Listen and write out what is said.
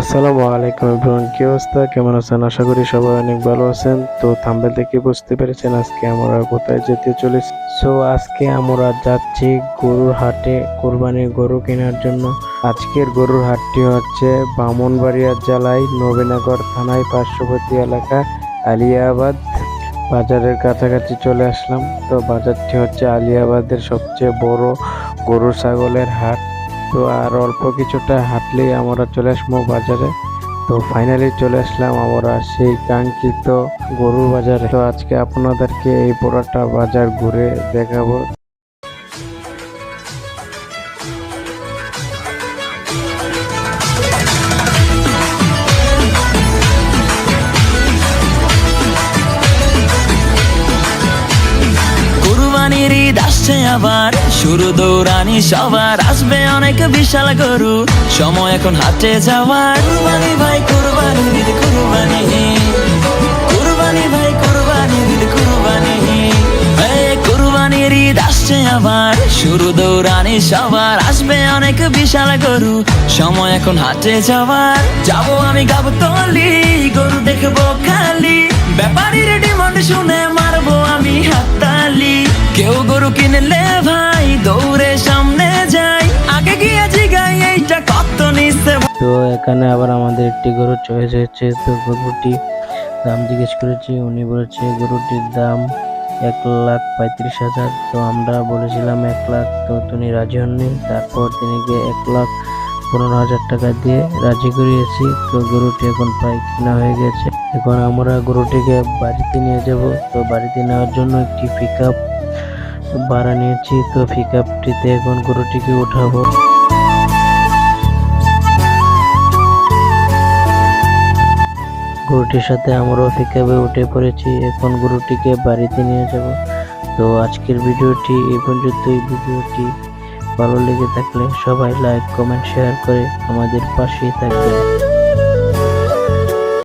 আসসালামু আলাইকুম এভরিওয়ান, কি অবস্থা? কেমন আছেন? আশা করি সবাই অনেক ভালো আছেন। তো থাম্বেল থেকে বুঝতে পেরেছেন আজকে আমরা কোথায় যেতে চলেছি। সো আজকে আমরা যাচ্ছি গরুর হাটে কোরবানির গরু কেনার জন্য। আজকের গরুর হাটটি হচ্ছে বামনবাড়িয়া জেলায় নবীনগর থানায় পার্শ্ববর্তী এলাকা আলিয়াবাদ বাজারের কাছাকাছি চলে আসলাম। তো বাজারটি হচ্ছে আলিয়াবাদের সবচেয়ে বড় গরু ছাগলের হাট। তো আর অল্প কিছুটা হাঁটলেই আমরা চলে আসব বাজারে। তো ফাইনালি চলে আসলাম আমরা সেই কাঙ্ক্ষিত গরুর বাজারে। তো আজকে আপনাদেরকে এই পুরোটা বাজার ঘুরে দেখাবো। আসছে আবার। শুরু দৌড়ানি সবার, আসবে অনেক বিশাল গরু। সময় এখন হাটে যাওয়ার। কুরবানি ভাই, কুরবানি ঈদ কুরবানি কুরবানি ভাই, কুরবানি ঈদ কুরবানি আসছে আবার। শুরু দৌড়ানি সবার, আসবে অনেক বিশাল গরু। সময় এখন হাটে যাওয়ার। যাব আমি গাবো তলি গরু দেখব খালি। ব্যাপারীর ডিমান্ড শুনে তো এখানে আবার আমাদের একটি গরু চয়েস হয়েছে। তো গরুটি দাম জিজ্ঞেস করেছি, উনি বলেছে গরুটির দাম এক লাখ পঁয়ত্রিশ হাজার। তো আমরা বলেছিলাম এক লাখ, তো তিনি রাজি হননি। তারপর তিনি এক লাখ পনেরো হাজার টাকা দিয়ে রাজি করিয়েছি। তো গরুটি এখন প্রায় কেনা হয়ে গেছে। এখন আমরা গরুটিকে বাড়িতে নিয়ে যাব। তো বাড়িতে নেওয়ার জন্য একটি পিক আপ ভাড়া নিয়েছি। তো পিক আপটিতে এখন গরুটিকে উঠাবো। গরুটির সাথে আমরাও পিকআপে উঠে পড়েছি। এখন গরুটিকে বাড়িতে নিয়ে যাব। তো আজকের ভিডিওটি এই পর্যন্তই। ভিডিওটি ভালো লেগে থাকলে সবাই লাইক কমেন্ট শেয়ার করে আমাদের পাশেই থাকবেন।